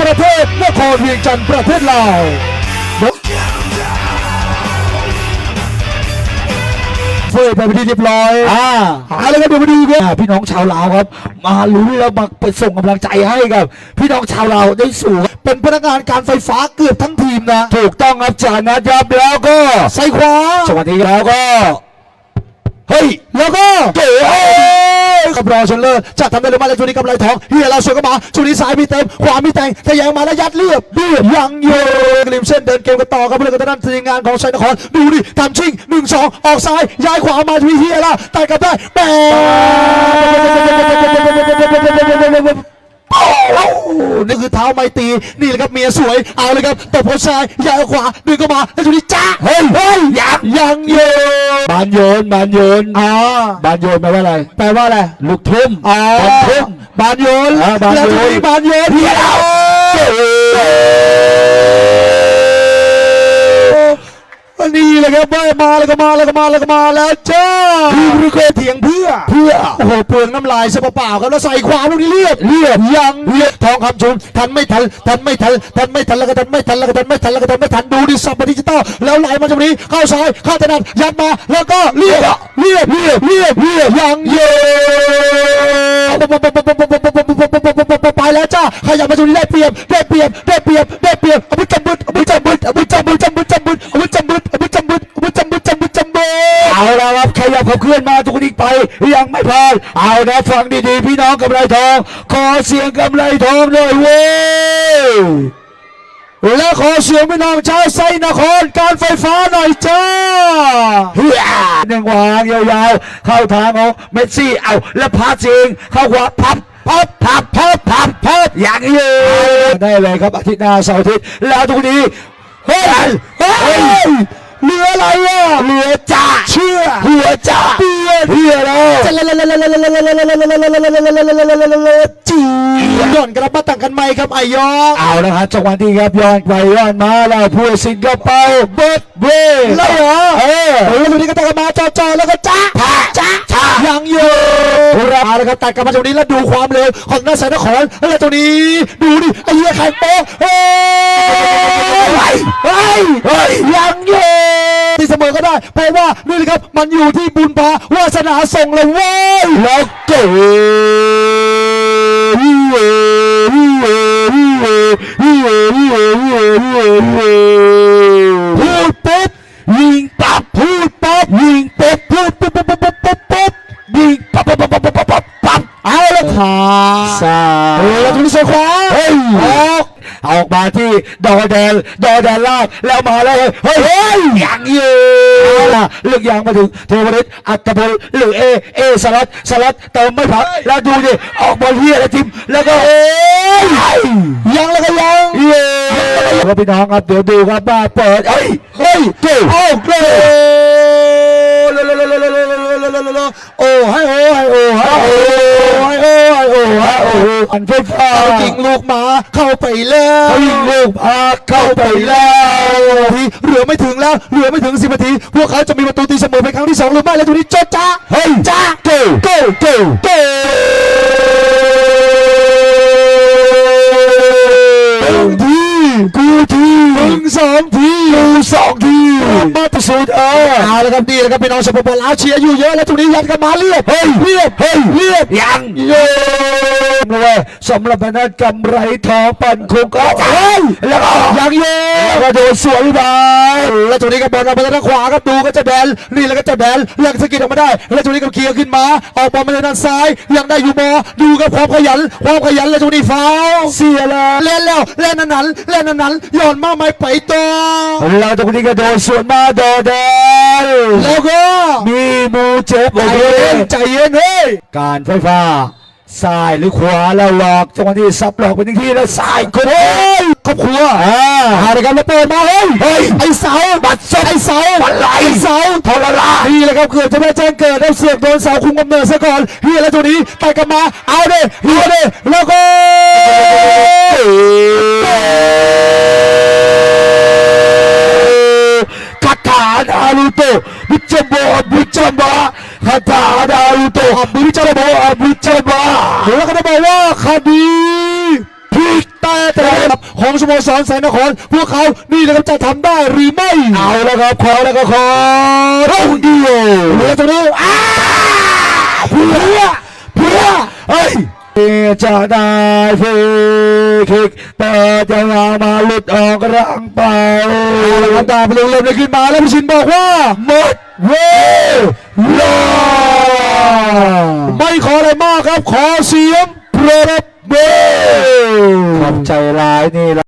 ประเทศนครเวียงจันทร์ประเทศลาวเฟยไปเป็นที่เรียบร้อยอ่าหาเลยครับเดี๋ยวมาดูกันอ่าพี่น้องชาวลาวครับ มาลุ้นแล้วมาไปส่งกำลังใจให้กับ พี่น้องชาวลาวได้สู่เป็นพนักงานการไฟฟ้าเกือบทั้งทีมนะ ถูกต้องครับจากนั้นครับแล้วก็ใส่ขวาสวัสดีแล้วก็ เฮ้ย แล้วก็โอ้ย กับรอชนเลอร์จะทำได้หรือไม่แล้วช่วงนี้กำไรทองเฮียเราสวนกันมาช่วงนี้ซ้ายมีเติมขวามีแต่งทะแยงมาแล้วยัดเรียบเรียบยังโยกริมเส้นเดินเกมกันต่อครับเพื่อนกันด้านทีมงานของชัยนครดูดิทำชิงหนึ่งสองออกซ้ายย้ายขวามาที่เฮียละแต่กลับได้แปนี่คือเท้าไมตีนี่แหละครับเมียสวยเอาเลยครับตบหัวซ้ายย้ายขวาดึงเข้ามาแล้วช่วงนี้จ้าเฮ้ยเฮ้ยยังยังโย บานโยนบานโยนอ่าบานโยนแปลว่าอะไร แปลว่าอะไร ลูกทุ่มอ๋อบอลทุ่มบานโยนอ่าบานโยนแล้วทีนี้บานโยนเฮียเรา อันนี้ เลยครับเว้ยมาแล้วก็มาแล้วก็มาแล้วก็มาแล้วจ้าพี่เคยเถียงเพื่อเพื่อโอ้โหเปลืองน้ำลายซะเปล่าๆครับแล้วใส่ขวาลูกนี้เรียบเรียบยังเรียบทองคำชุนทันไม่ทันทันไม่ทันทันไม่ทันแล้วก็ทันไม่ทันแล้วก็ทันไม่ทันแล้วก็ทันไม่ทันดูดิสับดิจิตอลแล้วไหลมาตรงนี้เข้าซ้ายเข้าถนัดยัดมาแล้วก็เรียบเรียบเรียบเรียบเรียบยังเยไปแล้วจ้าขยับมาตรงนี้ได้เปรียบได้เปรียบได้เปรียบได้เปรียบอภิจับบึดอภิจับบึดอภิจับบึด ครับขยับขับเคลื่อนมาทุกคนอีกไป ยังไม่พาดเอานะฟังดีๆ พี่น้องกำไรทอง ขอเสียงกำไรทองหน่อยเว้ยและขอเสียงพี่น้องชาวไซนครการไฟฟ้าหน่อยจ้าเฮียหนึ่งวางยาวๆ เข้าทางของเมสซี่เอาแล้วพาสเองเข้าขวาพับพับพับพับพับพับอย่างนี้ได้เลยครับอาทิตย์หน้าเสาร์อาทิตย์แล้วทุกนี้เฮ้ยเฮ้ย ออะไรอะเหลือจ่าเชื่อหัวจ่าเปลี่ยนเฮียแล้วจีย้อนกลับมาตั้งกันใหม่ครับไอยอเอาละครับจังหวะที่ครับย้อนไปย้อนมาแล้วผู้ตัดสินก็เป่าเบิร์ดเบ้แล้วเหรอเออเออตรงนี้ก็ตั้งกันมาจอๆแล้วก็จ้าจ้าจ้ายังอยู่เอาละครับตัดกันมาตรงนี้แล้วดูความเร็วของหน้าสายนครแล้วตรงนี้ดูดิไอ้เหี้ยแข่งโป๊ะเฮ้ยเฮ้ยเฮ้ยยังอยู่ที่ เพราะว่านี่เลยครับมันอยู่ที่บุญพาวาสนาส่งเลยเว้ยแล้วเก๋พูดปุ๊บยิงปับพูดปั๊บยิงปุ๊บพูดปุ๊บปุ๊บปุ๊บปุ๊บปุ๊บยิงปั๊บปั๊บปั๊บปั๊บปั๊บปั๊บปั๊บเอาละขาสาเออแล้วตรงนี้ใส่ขวาเฮ้ยออกออกมาที่ดอแดนดอแดนลางแล้วมาแล้วเฮ้ยเฮ้ยยังอยู่ ล่ะเลือกยางมาถึงเทวริตอัตพลหรือเอเอสลัดสลัดเติมไม่พักแล้วดูดิออกบอลเฮียแล้วทิมแล้วก็เอ้ยยังแล้วก็ยังเย้ครับพี่น้องครับเดี๋ยวดูครับว่าเปิดเฮ้ยเฮ้ยเจ้าโอ้โหโอ้ให้โอ้ให้โอ้ให้โอ้ให้โอ้ให้โอ้ให้โอ้อันไฟฟ้าเอายิงลูกหมาเข้าไปแล้วเขายิงลูกพาเข้าไปแล้วทีเหลือไม่ถึงแล้วเหลือไม่ถึงสิบนาที พวกเขาจะมีประตูตีเสมอเป็นครั้งที่สองหรือไม่แล้วทีนี้โจจ้าเฮ้ยจ้าเก้าเก้าเก้าเก้หนึ่งทีกูทีหนึ่งสองทีกูสองที มาตสุดเออเอาละครับดีแล้วครับพี่น้องสปปลาวเชียร์อยู่เยอะแล้วทีนี้ยัดกันมาเรียบเฮ้ยเรียบเฮ้ยเรียบยังเย้เลยสำหรับนักกำไรทองปั่นคงก็เฮ้ยแล้วก็ยังเย้แล้วก็โดนสวยไปแล้วตรงนี้ก็บอลออกมาทางขวาครับดูก็จะแดนนี่แล้วก็จะแดนเลือกสกิดออกมาได้ แล้วตรงนี้ก็เคลียร์ขึ้นมา ออกบอลมาทางด้านซ้ายยังได้อยู่มอดูกับความขยันความขยันแล้วตรงนี้ฟาวเสียแล้วเล่นแล้วเล่นอันนั้นเล่นอันนั้นย้อนมาไม่ไปต่อเราตรงนี้ก็โดนสวนมาโดนแดนแล้วก็มีมูเจ็บใจเย็นใจเย็นเฮ้ยการไฟฟ้าซ้ายหรือขวาแล้วหลอกจังหวะที่ซับหลอกไปทั้งที่แล้วซ้ายคนเฮ้ยครอบครัวอ่าเอาละครับแล้วเปิดมาเฮ้ยเฮ้ยไอ้เสาบัตรซบไอ้เสาบัตรไหลไอ้เสาทรลานี่แหละครับเกิดจะไม่แจ้งเกิดแล้วเสือกโดนเสาคุมกำเนิดซะก่อนเฮียแล้วตัวนี้ไปกันมาเอาเด้เฮียเด้แล้วก็ คาถานารูโตะบุจโบบุจบะคาถานารูโตะ บุจโบบุจบะแล้วก็จะบอกว่าคดีพลิกแต่แต่ของสโมสรแสนนคร พวกเขานี่นะครับจะทำได้หรือไม่เอาแล้วครับขอแล้วก็ขอลูกเดียวเหลือตรงนี้อ้าเพื่อเพื่อเฮ้ย จะได้ฟรีคิกแต่จะมามาหลุดออกร่างเปล่าเอาละครับดาบพลุงเริ่มเลยขึ้นมาแล้วพิชินบอกว่าหมดเวลาไม่ขออะไรมากครับ ขอเสียงปรบมือขอบใจร้ายนี่ละ